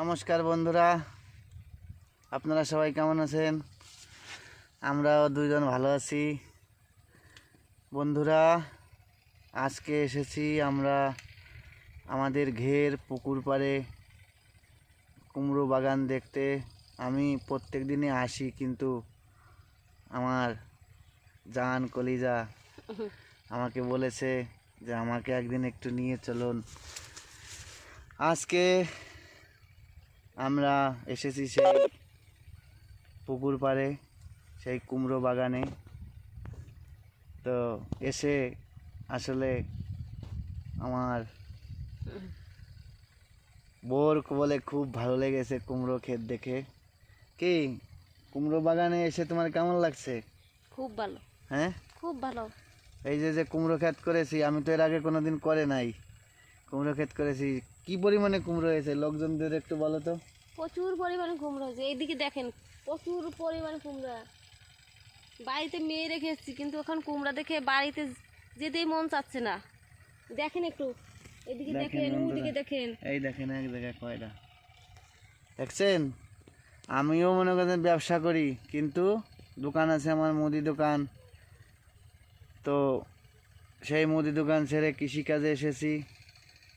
নমস্কার বন্ধুরা। আপনারা সবাই কেমন আছেন? আমরাও দুইজন ভালো আছি। বন্ধুরা, আজকে এসেছি আমরা আমাদের ঘের পুকুর পাড়ে কুমড়ো বাগান দেখতে। আমি প্রত্যেক দিনই আসি, কিন্তু আমার জান কলিজা আমাকে বলেছে যে আমাকে একদিন একটু নিয়ে চলুন। আজকে আমরা এসেছি সেই পুকুর পাড়ে সেই কুমড়ো বাগানে। তো এসে আসলে আমার বোর বলে খুব ভালো লেগেছে কুমড়ো ক্ষেত দেখে। কি? কুমড়ো বাগানে এসে তোমার কেমন লাগছে? খুব ভালো। হ্যাঁ? খুব ভালো। এই যে যে কুমড়ো ক্ষেত করেছি আমি তো এর আগে কোনোদিন করে নাই। কুমড়ো ক্ষেত করেছি। কি পরিমাণে কুমড়ো হয়েছে? লোকজনদের একটু বলো তো। প্রচুর পরিমাণে কুমড়ো হয়েছে। এইদিকে দেখেন প্রচুর পরিমাণে কুমড়া বাড়িতে মেয়ে রেখে এসেছি কিন্তু এখন কুমড়া দেখে বাড়িতে যেতেই মন চাচ্ছে না। দেখেন একটু এদিকে দেখেন ওদিকে দেখেন। এই দেখেন এক জায়গায় কয়টা। দেখছেন? আমিও মনে করেন ব্যবসা করি কিন্তু দোকান আছে আমার মুদি দোকান। তো সেই মুদি দোকান ছেড়ে কৃষিকাজে এসেছি।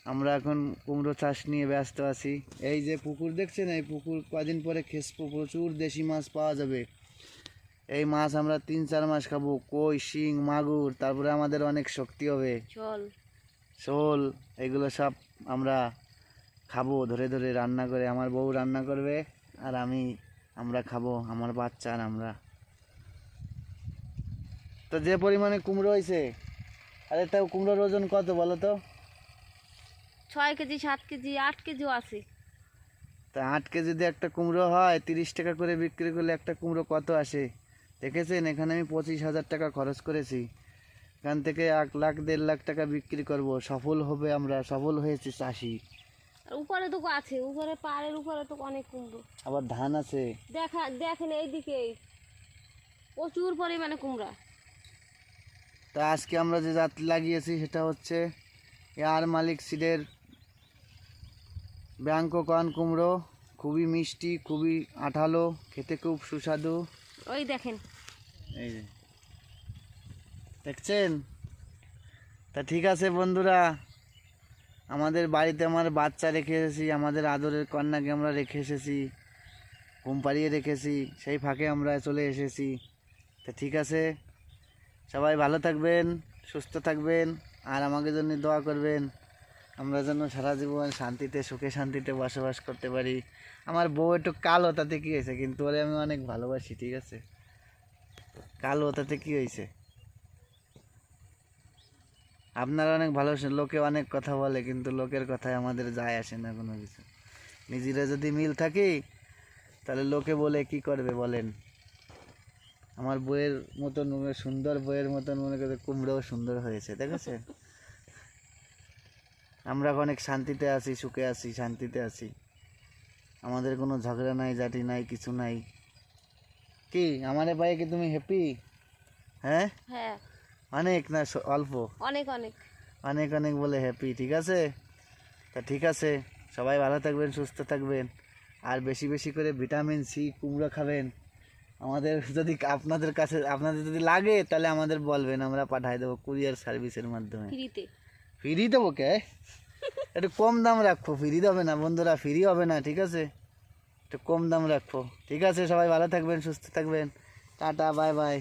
আমরা এখন কুমড়ো চাষ নিয়ে ব্যস্ত আছি। এই যে পুকুর দেখছেন এই পুকুর কদিন পরে খেসবো প্রচুর দেশি মাছ পাওয়া যাবে। এই মাছ আমরা তিন চার মাস খাব কই শিং মাগুর তারপরে আমাদের অনেক শক্তি হবে। চল শোল এগুলো সব আমরা খাব ধরে ধরে রান্না করে। আমার বউ রান্না করবে আর আমি আমরা খাব আমার বাচ্চা আর আমরা। তো যে পরিমাণে কুমড়ো হয়েছে আরে তাও কুমড়োর ওজন কত বলো তো? ছয় কেজি সাত কেজি আট কেজিও আছে। তা আট কেজি যদি একটা কুমড়ো হয় তিরিশ টাকা করে বিক্রি করলে একটা কুমড়ো কত আসে? দেখেছেন? এখানে আমি পঁচিশ হাজার টাকা খরচ করেছি। এখান থেকে এক লাখ দেড় লাখ টাকা বিক্রি করব। সফল হবে আমরা সফল হয়েছি চাষি। আর উপরে তো আছে উপরে পাড়ের উপরে তো অনেক কুমড়ো। আবার ধান আছে। দেখা দেখেন এইদিকে। প্রচুর পরিমাণে কুমড়া। তা আজকে আমরা যে জাত লাগিয়েছি সেটা হচ্ছে এয়ার মালিক সিডের ব্যাংকো কর্ন কুমড়ো খুবই মিষ্টি খুবই আঠালো খেতে খুব সুস্বাদু। ওই দেখেন। এই যে। দেখছেন? তা ঠিক আছে বন্ধুরা আমাদের বাড়িতে আমার বাচ্চা রেখে এসেছি আমাদের আদরের কন্যাকে আমরা রেখে এসেছি ঘুম পাড়িয়ে রেখেছি সেই ফাঁকে আমরা চলে এসেছি। তা ঠিক আছে সবাই ভালো থাকবেন সুস্থ থাকবেন আর আমাকে জন্য দোয়া করবেন। আমরা যেন সারা জীবন শান্তিতে, সুখে শান্তিতে বসবাস করতে পারি। আমার বউ একটু কালো তাতে কী হয়েছে, কিন্তু ওরে আমি অনেক ভালোবাসি, ঠিক আছে? কালো তাতে কি হয়েছে? আপনারা অনেক ভালো লোকে অনেক কথা বলে, কিন্তু লোকের কথায় আমাদের যায় আসে না কোনো কিছু। নিজেরা যদি মিল থাকি, তাহলে লোকে বলে, কি করবে? বলেন। আমার বইয়ের মতন, সুন্দর বইয়ের মতন মনে করে কুমড়োও সুন্দর হয়েছে দেখেছে আমরা অনেক শান্তিতে আছি সুখে আছি শান্তিতে আছি। আমাদের কোনো ঝগড়া নাই জাতি নাই কিছু নাই। কি আমার পায়ে কি তুমি হ্যাপি হ্যাঁ? হ্যাঁ। অনেক না অল্প? অনেক অনেক। অনেক অনেক বলে হ্যাপি ঠিক আছে? তা ঠিক আছে সবাই ভালো থাকবেন সুস্থ থাকবেন। আর বেশি বেশি করে ভিটামিন সি কুমড়ো খাবেন। আমাদের যদি আপনাদের কাছে আপনাদের যদি লাগে তাহলে আমাদের বলবেন আমরা পাঠাই দেবো কুরিয়ার সার্ভিসের মাধ্যমে। ফ্রিতে। ফ্রি দেবো কে একটু কম দাম রাখব ফ্রি দেবে না বন্ধুরা, ফ্রি হবে না, ঠিক আছে? একটু কম দাম রাখব ঠিক আছে? সবাই ভালো থাকবেন, সুস্থ থাকবেন। Tata, bye bye.